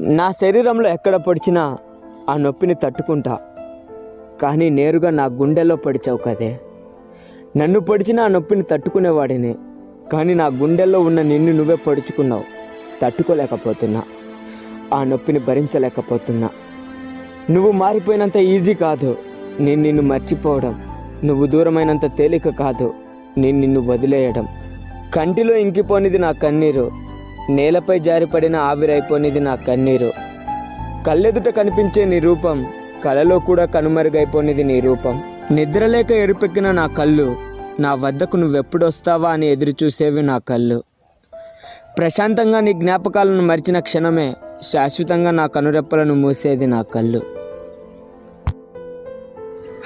నా శరీరంలో ఎక్కడ పొడిచినా ఆ నొప్పిని తట్టుకుంటా. కానీ నేరుగా నా గుండెలో పొడిచావు కదే. నన్ను పొడిచిన ఆ నొప్పిని తట్టుకునేవాడిని. కానీ నా గుండెల్లో ఉన్న నిన్ను నువ్వే పొడుచుకున్నావు. తట్టుకోలేకపోతున్నా. ఆ నొప్పిని భరించలేకపోతున్నా. నువ్వు మారిపోయినంత ఈజీ కాదు. నేను నిన్ను మర్చిపోవడం. నువ్వు దూరమైనంత తేలిక కాదు. నేను నిన్ను వదిలేయడం. కంటిలో ఇంకిపోనిది నా కన్నీరు. నేలపై జారిపడిన ఆవిరైపోనిది నా కన్నీరు. కళ్ళెదుట కనిపించే నీ రూపం కలలో కూడా కనుమరుగైపోనిది నీ రూపం. నిద్రలేక ఎరుపెక్కిన నా కళ్ళు నా వద్దకు నువ్వెప్పుడొస్తావా అని ఎదురుచూసేవి నా కళ్ళు. ప్రశాంతంగా నీ జ్ఞాపకాలను మరిచిన క్షణమే శాశ్వతంగా నా కనురెప్పలను మూసేది నా కళ్ళు.